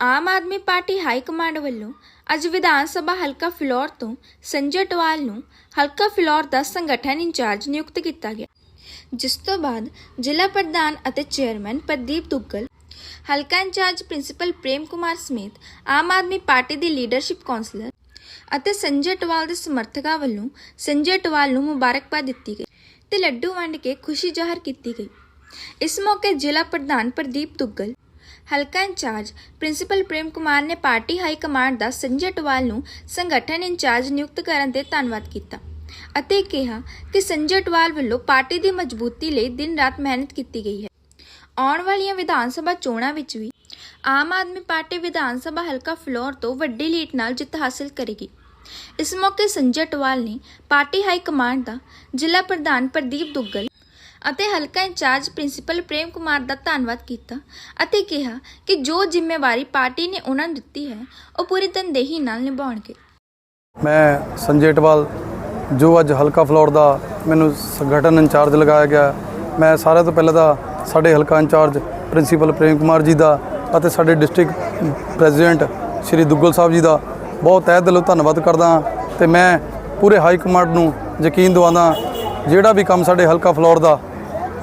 Aam Aadmi Party high command ਵੱਲੋਂ ਅੱਜ ਵਿਧਾਨ ਸਭਾ ਹਲਕਾ ਫਿਲੌਰ ਤੋਂ ਸੰਜੇ ਟਵਾਲ ਨੂੰ ਹਲਕਾ ਫਿਲੌਰ ਦਾ ਸੰਗਠਨ ਇੰਚਾਰਜ ਨਿਯੁਕਤ ਕੀਤਾ ਗਿਆ। ਜਿਸ ਤੋਂ ਬਾਅਦ ਜ਼ਿਲ੍ਹਾ ਪ੍ਰਧਾਨ ਅਤੇ ਚੇਅਰਮੈਨ ਪ੍ਰਦੀਪ ਦੁੱਗਲ, ਹਲਕਾ ਇੰਚਾਰਜ ਪ੍ਰਿੰਸੀਪਲ ਪ੍ਰੇਮ ਕੁਮਾਰ ਸਮੇਤ ਆਮ ਆਦਮੀ ਪਾਰਟੀ ਦੀ ਲੀਡਰਸ਼ਿਪ ਕਾਉਂਸਲਰ ਅਤੇ ਸੰਜੇ ਟਵਾਲ ਦੇ ਸਮਰਥਕਾਂ ਵੱਲੋਂ ਸੰਜੇ ਟਵਾਲ ਨੂੰ ਮੁਬਾਰਕਬਾਦ ਦਿੱਤੀ ਗਈ ਤੇ ਲੱਡੂ ਵੰਡ ਕੇ ਖੁਸ਼ੀ ਜ਼ਾਹਰ ਕੀਤੀ ਗਈ। ਇਸ ਮੌਕੇ ਜ਼ਿਲ੍ਹਾ ਪ੍ਰਧਾਨ ਪ੍ਰਦੀਪ ਦੁੱਗਲ ਹਲਕਾ ਇੰਚਾਰਜ ਪ੍ਰਿੰਸੀਪਲ ਪ੍ਰੇਮ ਕੁਮਾਰ ਨੇ ਪਾਰਟੀ ਹਾਈ ਕਮਾਂਡ ਦਾ ਸੰਜੇ ਟਵਾਲ ਨੂੰ ਸੰਗਠਨ ਇੰਚਾਰਜ ਨਿਯੁਕਤ ਕਰਨ ਤੇ ਧੰਨਵਾਦ ਕੀਤਾ ਅਤੇ ਕਿਹਾ ਕਿ ਸੰਜੇ ਟਵਾਲ ਵੱਲੋਂ ਪਾਰਟੀ ਦੀ ਮਜ਼ਬੂਤੀ ਲਈ ਦਿਨ-ਰਾਤ ਮਿਹਨਤ ਕੀਤੀ ਗਈ ਹੈ। ਆਉਣ ਵਾਲੀਆਂ ਵਿਧਾਨ ਸਭਾ ਚੋਣਾਂ ਵਿੱਚ ਵੀ ਆਮ ਆਦਮੀ ਪਾਰਟੀ ਵਿਧਾਨ ਸਭਾ ਹਲਕਾ ਫਲੋਰ ਤੋਂ ਵੱਡੀ ਲੀਡ ਨਾਲ ਜਿੱਤ ਹਾਸਲ ਕਰੇਗੀ। ਇਸ ਮੌਕੇ ਸੰਜੇ ਟਵਾਲ ਨੇ ਪਾਰਟੀ ਹਾਈ ਕਮਾਂਡ ਦਾ ਜ਼ਿਲ੍ਹਾ ਪ੍ਰਧਾਨ ਪ੍ਰਦੀਪ ਦੁੱਗਲ ਅਤੇ ਹਲਕਾ ਇੰਚਾਰਜ ਪ੍ਰਿੰਸੀਪਲ ਪ੍ਰੇਮ ਕੁਮਾਰ ਦਾ ਧੰਨਵਾਦ ਕੀਤਾ ਅਤੇ ਕਿਹਾ ਕਿ ਜੋ ਜ਼ਿੰਮੇਵਾਰੀ ਪਾਰਟੀ ਨੇ ਉਹਨਾਂ ਨੂੰ ਦਿੱਤੀ ਹੈ, ਉਹ ਪੂਰੀ ਤਨਦੇਹੀ ਨਾਲ ਨਿਭਾਉਣਗੇ। ਮੈਂ ਸੰਜੇਟਵਾਲ ਜੋ ਅੱਜ ਹਲਕਾ ਫਲੋਰ ਦਾ ਮੈਨੂੰ ਸੰਗਠਨ ਇੰਚਾਰਜ ਲਗਾਇਆ ਗਿਆ, ਮੈਂ ਸਾਰਿਆਂ ਤੋਂ ਪਹਿਲਾਂ ਤਾਂ ਸਾਡੇ ਹਲਕਾ ਇੰਚਾਰਜ ਪ੍ਰਿੰਸੀਪਲ ਪ੍ਰੇਮ ਕੁਮਾਰ ਜੀ ਦਾ ਅਤੇ ਸਾਡੇ ਡਿਸਟ੍ਰਿਕਟ ਪ੍ਰੈਜ਼ੀਡੈਂਟ ਸ਼੍ਰੀ ਦੁੱਗਲ ਸਾਹਿਬ ਜੀ ਦਾ ਬਹੁਤ ਤਹਿ ਦਿਲੋਂ ਧੰਨਵਾਦ ਕਰਦਾ ਹਾਂ ਤੇ ਮੈਂ ਪੂਰੇ ਹਾਈ ਕਮਾਂਡ ਨੂੰ ਯਕੀਨ ਦਿਵਾਉਂਦਾ ਜਿਹੜਾ ਵੀ ਕੰਮ ਸਾਡੇ ਹਲਕਾ ਫਲੋਰ ਦਾ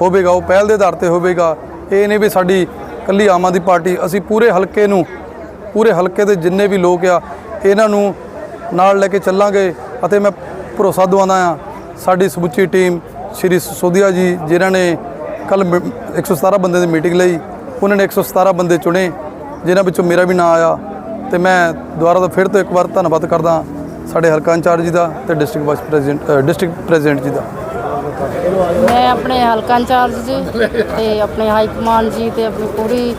ਹੋਵੇਗਾ, ਉਹ ਪਹਿਲ ਦੇ ਆਧਾਰ ਤੇ ਹੋਵੇਗਾ। ਇਹ ਨਹੀਂ ਵੀ ਸਾਡੀ ਕੱਲੀ ਆਮ ਆਦਮੀ ਪਾਰਟੀ, ਅਸੀਂ ਪੂਰੇ ਹਲਕੇ ਨੂੰ, ਪੂਰੇ ਹਲਕੇ ਦੇ ਜਿੰਨੇ ਵੀ ਲੋਕ ਆ, ਇਹਨਾਂ ਨੂੰ ਨਾਲ ਲੈ ਕੇ ਚੱਲਾਂਗੇ ਅਤੇ ਮੈਂ ਭਰੋਸਾ ਦਵਾਉਂਦਾ ਆ ਸਾਡੀ ਸਮੁੱਚੀ ਟੀਮ ਸ਼੍ਰੀ ਸੋਧੀਆ ਜੀ, ਜਿਨ੍ਹਾਂ ਨੇ ਕੱਲ 117 ਬੰਦੇ ਦੀ ਮੀਟਿੰਗ ਲਈ, ਉਹਨਾਂ ਨੇ 117 ਬੰਦੇ ਚੁਣੇ, ਜਿਨ੍ਹਾਂ ਵਿੱਚੋਂ ਮੇਰਾ ਵੀ ਨਾਂ ਆਇਆ ਤੇ ਮੈਂ ਦੁਬਾਰਾ ਤੋਂ ਫਿਰ ਤੋਂ ਇੱਕ ਵਾਰ ਧੰਨਵਾਦ ਕਰਦਾ ਸਾਡੇ ਹਲਕਾ ਇੰਚਾਰਜ ਜੀ ਦਾ ਤੇ district vice president district president ji ਦਾ। ਮੈਂ ਆਪਣੇ ਹਲਕਾ ਇੰਚਾਰਜ ਜੀ ਤੇ ਆਪਣੇ ਹਾਈ ਕਮਾਂਡ ਜੀ ਤੇ ਆਪਣੀ ਪੂਰੀ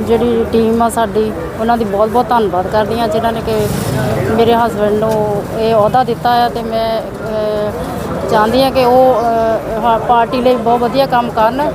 ਜਿਹੜੀ ਟੀਮ ਆ ਸਾਡੀ, ਉਹਨਾਂ ਦੀ ਬਹੁਤ ਬਹੁਤ ਧੰਨਵਾਦ ਕਰਦੀ ਹਾਂ ਜਿਨ੍ਹਾਂ ਨੇ ਕਿ ਮੇਰੇ ਹਸਬੰਡ ਨੂੰ ਇਹ ਅਹੁਦਾ ਦਿੱਤਾ ਹੈ ਤੇ ਮੈਂ ਚਾਹੁੰਦੀ ਹਾਂ ਕਿ ਉਹ ਪਾਰਟੀ ਲਈ ਬਹੁਤ ਵਧੀਆ ਕੰਮ ਕਰਨ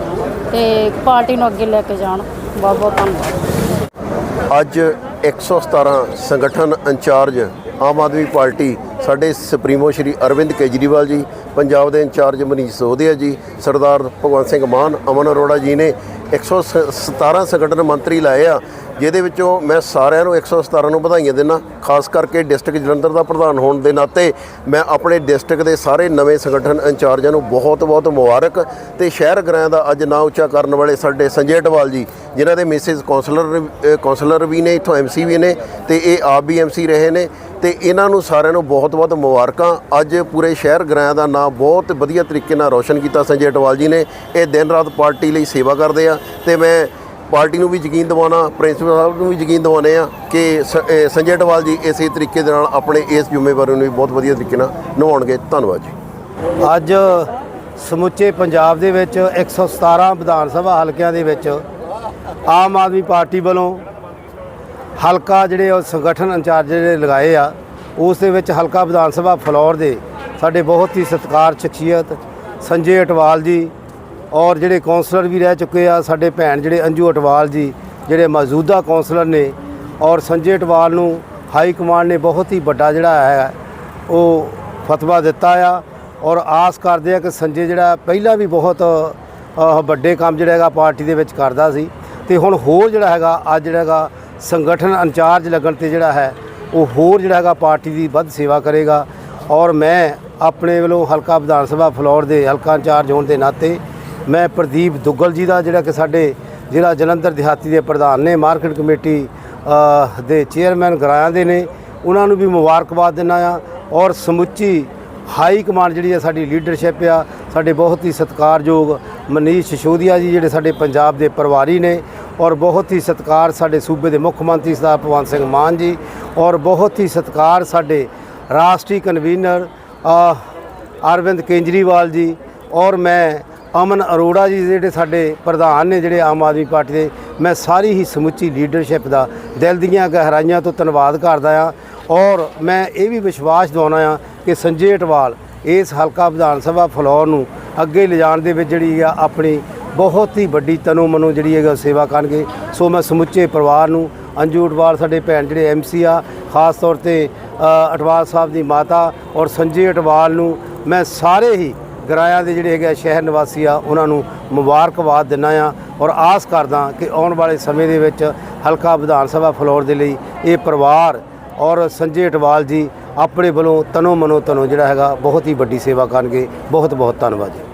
ਤੇ ਪਾਰਟੀ ਨੂੰ ਅੱਗੇ ਲੈ ਕੇ ਜਾਣ। ਬਹੁਤ ਬਹੁਤ ਧੰਨਵਾਦ। ਅੱਜ 117 ਸੰਗਠਨ ਇੰਚਾਰਜ ਆਮ ਆਦਮੀ ਪਾਰਟੀ ਸਾਡੇ ਸੁਪਰੀਮੋ ਸ਼੍ਰੀ ਅਰਵਿੰਦ ਕੇਜਰੀਵਾਲ ਜੀ ਪੰਜਾਬ ਦੇ ਇੰਚਾਰਜ ਮਨੀਸ਼ ਸੋਧਿਆ ਜੀ ਸਰਦਾਰ ਭਗਵੰਤ ਸਿੰਘ ਮਾਨ ਅਮਨ ਅਰੋੜਾ ਜੀ ਨੇ 117 ਸੰਗਠਨ ਮੰਤਰੀ ਲਾਏ ਆ ਜਿਹਦੇ ਵਿੱਚੋਂ ਮੈਂ ਸਾਰਿਆਂ ਨੂੰ 117 ਨੂੰ ਵਧਾਈਆਂ ਦਿੰਦਾ ਖਾਸ ਕਰਕੇ ਡਿਸਟ੍ਰਿਕਟ ਜਲੰਧਰ ਦਾ ਪ੍ਰਧਾਨ ਹੋਣ ਦੇ ਨਾਤੇ ਮੈਂ ਆਪਣੇ ਡਿਸਟ੍ਰਿਕਟ ਦੇ ਸਾਰੇ ਨਵੇਂ ਸੰਗਠਨ ਇੰਚਾਰਜਾਂ ਨੂੰ ਬਹੁਤ-ਬਹੁਤ ਮੁਬਾਰਕ ਤੇ ਸ਼ਹਿਰ ਗ੍ਰਾਂ ਦਾ ਅੱਜ ਨਾਂ ਉੱਚਾ ਕਰਨ ਵਾਲੇ ਸਾਡੇ ਸੰਜੇ ਟਵਾਲ ਜੀ ਜਿਨ੍ਹਾਂ ਦੇ ਮਿਸਿਸ ਕਾਉਂਸਲਰ ਅ, ਕਾਉਂਸਲਰ ਵੀ ਨੇ ਇੱਥੋਂ ਐਮਸੀ ਵੀ ਨੇ ਤੇ ਇਹ ਆਪ ਵੀ ਐਮਸੀ ਰਹੇ ਨੇ। ਤੇ ਇਹਨਾਂ ਨੂੰ ਸਾਰਿਆਂ ਨੂੰ ਬਹੁਤ-ਬਹੁਤ ਮੁਬਾਰਕਾਂ। ਅੱਜ ਪੂਰੇ ਸ਼ਹਿਰ ਗ੍ਰਾਂ ਦਾ ਨਾਂ ਬਹੁਤ ਵਧੀਆ ਤਰੀਕੇ ਨਾਲ ਰੌਸ਼ਨ ਕੀਤਾ ਸੰਜੇ ਟਵਾਲ ਜੀ ਨੇ। ਇਹ ਦਿਨ ਰਾਤ ਪਾਰਟੀ ਲਈ ਸੇਵਾ ਕਰਦੇ ਆ। ਤੇ ਮੈਂ ਪਾਰਟੀ ਨੂੰ ਵੀ ਯਕੀਨ ਦਿਵਾਉਣਾ, ਪ੍ਰਿੰਸੀਪਲ ਸਾਹਿਬ ਨੂੰ ਵੀ ਯਕੀਨ ਦਿਵਾਉਂਦੇ ਆ ਕਿ ਸ- ਸੰਜੇ ਟਵਾਲ ਜੀ ਇਸੇ ਤਰੀਕੇ ਦੇ ਨਾਲ ਆਪਣੇ ਇਸ ਜ਼ਿੰਮੇਵਾਰੀ ਨੂੰ ਵੀ ਬਹੁਤ ਵਧੀਆ ਤਰੀਕੇ ਨਾਲ ਨਿਭਾਉਣਗੇ। ਧੰਨਵਾਦ ਜੀ। ਅੱਜ ਸਮੁੱਚੇ ਪੰਜਾਬ ਦੇ ਵਿੱਚ 117 ਵਿਧਾਨ ਸਭਾ ਹਲਕਿਆਂ ਦੇ ਵਿੱਚ ਆਮ ਆਦਮੀ ਪਾਰਟੀ ਵੱਲੋਂ ਹਲਕਾ ਜਿਹੜੇ ਉਹ ਸੰਗਠਨ ਇੰਚਾਰਜ ਜਿਹੜੇ ਲਗਾਏ ਆ, ਉਸ ਦੇ ਵਿੱਚ ਹਲਕਾ ਵਿਧਾਨ ਸਭਾ ਫਲੌਰ ਦੇ ਸਾਡੇ ਬਹੁਤ ਹੀ ਸਤਿਕਾਰ ਸ਼ਖਸੀਅਤ ਸੰਜੇ ਅਟਵਾਲ ਜੀ ਔਰ ਜਿਹੜੇ ਕਾਉਂਸਲਰ ਵੀ ਰਹਿ ਚੁੱਕੇ ਆ, ਸਾਡੇ ਭੈਣ ਜਿਹੜੇ ਅੰਜੂ ਅਟਵਾਲ ਜੀ, ਜਿਹੜੇ ਮੌਜੂਦਾ ਕਾਉਂਸਲਰ ਨੇ ਔਰ ਸੰਜੇ ਅਟਵਾਲ ਨੂੰ ਹਾਈ ਕਮਾਂਡ ਨੇ ਬਹੁਤ ਹੀ ਵੱਡਾ ਜਿਹੜਾ ਹੈ, ਉਹ ਫਤਵਾ ਦਿੱਤਾ ਆ ਔਰ ਆਸ ਕਰਦੇ ਆ ਕਿ ਸੰਜੇ ਜਿਹੜਾ ਪਹਿਲਾਂ ਵੀ ਬਹੁਤ ਵੱਡੇ ਕੰਮ ਜਿਹੜਾ ਹੈਗਾ ਪਾਰਟੀ ਦੇ ਵਿੱਚ ਕਰਦਾ ਸੀ ਤੇ ਹੁਣ ਹੋਰ ਜਿਹੜਾ ਹੈਗਾ, ਅੱਜ ਜਿਹੜਾ ਹੈਗਾ ਸੰਗਠਨ ਇੰਚਾਰਜ ਲੱਗਣ ਤੇ ਜਿਹੜਾ ਹੈ, ਉਹ ਹੋਰ ਜਿਹੜਾ ਹੈਗਾ ਪਾਰਟੀ ਦੀ ਵੱਧ ਸੇਵਾ ਕਰੇਗਾ ਔਰ ਮੈਂ ਆਪਣੇ ਵੱਲੋਂ ਹਲਕਾ ਵਿਧਾਨ ਸਭਾ ਫਲੋਰ ਦੇ ਹਲਕਾ ਇੰਚਾਰਜ ਹੋਣ ਦੇ ਨਾਤੇ ਮੈਂ ਪ੍ਰਦੀਪ ਦੁੱਗਲ ਜੀ ਦਾ ਜਿਹੜਾ ਕਿ ਸਾਡੇ ਜ਼ਿਲ੍ਹਾ ਜਲੰਧਰ ਦਿਹਾਤੀ ਦੇ ਪ੍ਰਧਾਨ ਨੇ, ਮਾਰਕੀਟ ਕਮੇਟੀ ਦੇ ਚੇਅਰਮੈਨ ਗਰਾਇਆਂ ਦੇ ਨੇ, ਉਹਨਾਂ ਨੂੰ ਵੀ ਮੁਬਾਰਕਬਾਦ ਦਿੰਦਾ ਆ ਔਰ ਸਮੁੱਚੀ ਹਾਈ ਕਮਾਂਡ ਜਿਹੜੀ ਹੈ ਸਾਡੀ ਲੀਡਰਸ਼ਿਪ ਆ, ਸਾਡੇ ਬਹੁਤ ਹੀ ਸਤਿਕਾਰਯੋਗ ਮਨੀਸ਼ ਸਸ਼ੋਦੀਆ ਜੀ ਜਿਹੜੇ ਸਾਡੇ ਪੰਜਾਬ ਦੇ ਪਰਿਵਾਰੀ ਨੇ ਔਰ ਬਹੁਤ ਹੀ ਸਤਿਕਾਰ ਸਾਡੇ ਸੂਬੇ ਦੇ ਮੁੱਖ ਮੰਤਰੀ ਸਰਦਾਰ ਭਗਵੰਤ ਸਿੰਘ ਮਾਨ ਜੀ ਔਰ ਬਹੁਤ ਹੀ ਸਤਿਕਾਰ ਸਾਡੇ ਰਾਸ਼ਟਰੀ ਕਨਵੀਨਰ ਅਰਵਿੰਦ ਕੇਜਰੀਵਾਲ ਜੀ ਔਰ ਮੈਂ ਅਮਨ ਅਰੋੜਾ ਜੀ ਜਿਹੜੇ ਸਾਡੇ ਪ੍ਰਧਾਨ ਨੇ ਜਿਹੜੇ ਆਮ ਆਦਮੀ ਪਾਰਟੀ ਦੇ, ਮੈਂ ਸਾਰੀ ਹੀ ਸਮੁੱਚੀ ਲੀਡਰਸ਼ਿਪ ਦਾ ਦਿਲ ਦੀਆਂ ਗਹਿਰਾਈਆਂ ਤੋਂ ਧੰਨਵਾਦ ਕਰਦਾ ਆ ਔਰ ਮੈਂ ਇਹ ਵੀ ਵਿਸ਼ਵਾਸ ਦਿਵਾਉਣਾ ਆ ਕਿ ਸੰਜੇ ਅਟਵਾਲ ਇਸ ਹਲਕਾ ਵਿਧਾਨ ਸਭਾ ਫਲੋਰ ਨੂੰ ਅੱਗੇ ਲਿਜਾਣ ਦੇ ਵਿੱਚ ਜਿਹੜੀ ਆ ਆਪਣੀ ਬਹੁਤ ਹੀ ਵੱਡੀ ਤਨੋ ਮਨੋ ਜਿਹੜੀ ਹੈਗਾ ਸੇਵਾ ਕਰਨਗੇ। ਸੋ ਮੈਂ ਸਮੁੱਚੇ ਪਰਿਵਾਰ ਨੂੰ, ਅੰਜੂ ਅਟਵਾਲ ਸਾਡੇ ਭੈਣ ਜਿਹੜੇ ਐਮਸੀ ਆ, ਖਾਸ ਤੌਰ ਤੇ ਅਟਵਾਲ ਸਾਹਿਬ ਦੀ ਮਾਤਾ ਔਰ ਸੰਜੇ ਅਟਵਾਲ ਨੂੰ ਮੈਂ ਸਾਰੇ ਹੀ ਗਰਾਇਆ ਦੇ ਜਿਹੜੇ ਹੈਗੇ ਆ, ਸ਼ਹਿਰ ਨਿਵਾਸੀ ਆ, ਉਹਨਾਂ ਨੂੰ ਮੁਬਾਰਕਬਾਦ ਦਿੰਦਾ ਆ ਔਰ ਆਸ ਕਰਦਾ ਕਿ ਆਉਣ ਵਾਲੇ ਸਮੇਂ ਦੇ ਵਿੱਚ ਹਲਕਾ ਵਿਧਾਨ ਸਭਾ ਫਲੋਰ ਦੇ ਲਈ ਇਹ ਪਰਿਵਾਰ ਔਰ ਸੰਜੇ ਅਟਵਾਲ ਜੀ ਆਪਣੇ ਵੱਲੋਂ ਤਨੋ ਮਨੋ ਤਨੋ ਜਿਹੜਾ ਹੈਗਾ, ਬਹੁਤ ਹੀ ਵੱਡੀ ਸੇਵਾ ਕਰਨਗੇ। ਬਹੁਤ ਬਹੁਤ ਧੰਨਵਾਦ ਜੀ।